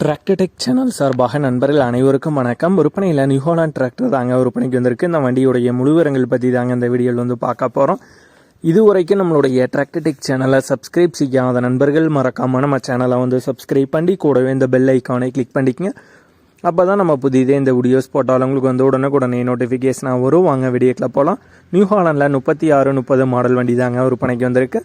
Tractor channel சார்பாக நண்பர்கள் அனைவருக்கும் வணக்கம். விற்பனையில் நியூஹாலாண்ட் டிராக்டர் தாங்க விற்பனைக்கு வந்திருக்கு. இந்த வண்டியுடைய முழுவிரங்கள் பற்றி தாங்க இந்த வீடியோவில் வந்து பார்க்க போகிறோம் இதுவரைக்கும் நம்மளுடைய டிராக்டர் சேனலை சப்ஸ்கிரைப் செய்யாத நண்பர்கள் மறக்காமல் நம்ம சேனலை வந்து சப்ஸ்கிரைப் பண்ணி கூடவே இந்த பெல் ஐக்கானை கிளிக் பண்ணிக்கங்க. அப்போ தான் நம்ம புதிதே இந்த வீடியோஸ் போட்டாலும் உங்களுக்கு வந்து உடனுக்குடனே நோட்டிஃபிகேஷனாக வரும். வாங்க வீடியோக்கில் போகலாம் நியூ ஹாலண்டில் முப்பத்தி ஆறு முப்பது மாடல் வண்டி தாங்க விற்பனைக்கு வந்திருக்கு.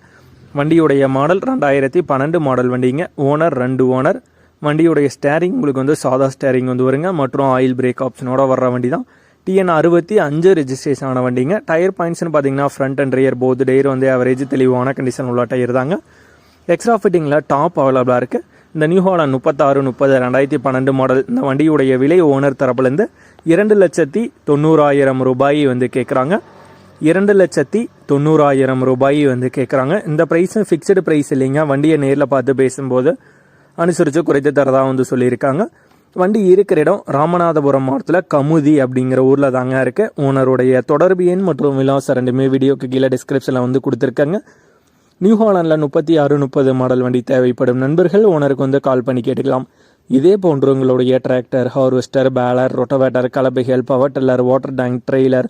வண்டியுடைய மாடல் ரெண்டாயிரத்தி பன்னெண்டு மாடல் வண்டிங்க. ஓனர் ரெண்டு ஓனர் வண்டியுடைய ஸ்டேரிங் உங்களுக்கு வந்து சாதா ஸ்டேரிங் வந்து வருங்க. மற்றும் ஆயில் பிரேக் ஆப்ஷனோட வர்ற வண்டி தான் டிஎன் அறுபத்தி அஞ்சு ரெஜிஸ்ட்ரேஷன் ஆன வண்டிங்க. டயர் பாயிண்ட்ஸ்னு பார்த்தீங்கன்னா front and rear both tyre வந்து அவரேஜ் தெளிவான கண்டிஷன் உள்ள டயர் தாங்க. எக்ஸ்ட்ரா ஃபிட்டிங்கில் டாப் அவைலபிளாக இருக்குது இந்த நியூ ஹாலண்ட் முப்பத்தாறு முப்பது ரெண்டாயிரத்தி பன்னெண்டு மாடல் இந்த வண்டியுடைய விலை ஓனர் தரப்புலேருந்து இரண்டு லட்சத்தி தொண்ணூறாயிரம் ரூபாய் வந்து கேட்குறாங்க இரண்டு லட்சத்தி தொண்ணூறாயிரம் ரூபாய் வந்து கேட்குறாங்க இந்த ப்ரைஸும் ஃபிக்ஸ்டு ப்ரைஸ் இல்லைங்க. வண்டியை நேரில் பார்த்து பேசும்போது அனுசரித்து குறைத்து தரதாக வந்து சொல்லியிருக்காங்க. வண்டி இருக்கிற இடம் ராமநாதபுரம் மாவட்டத்தில் கமுதி அப்படிங்கிற ஊரில் தாங்க இருக்கு. ஓனருடைய தொடர்பு எண் மற்றும் விலாசம் ரெண்டுமே வீடியோக்கு கீழே டிஸ்கிரிப்ஷனில் வந்து கொடுத்துருக்காங்க. நியூ ஹாலண்டில் முப்பத்தி ஆறு முப்பது மாடல் வண்டி தேவைப்படும் நண்பர்கள் ஓனருக்கு வந்து கால் பண்ணி கேட்டுக்கலாம். இதே போன்று உங்களுடைய tractor harvester baler rotavator கலப்பைகள் power tiller water tank trailer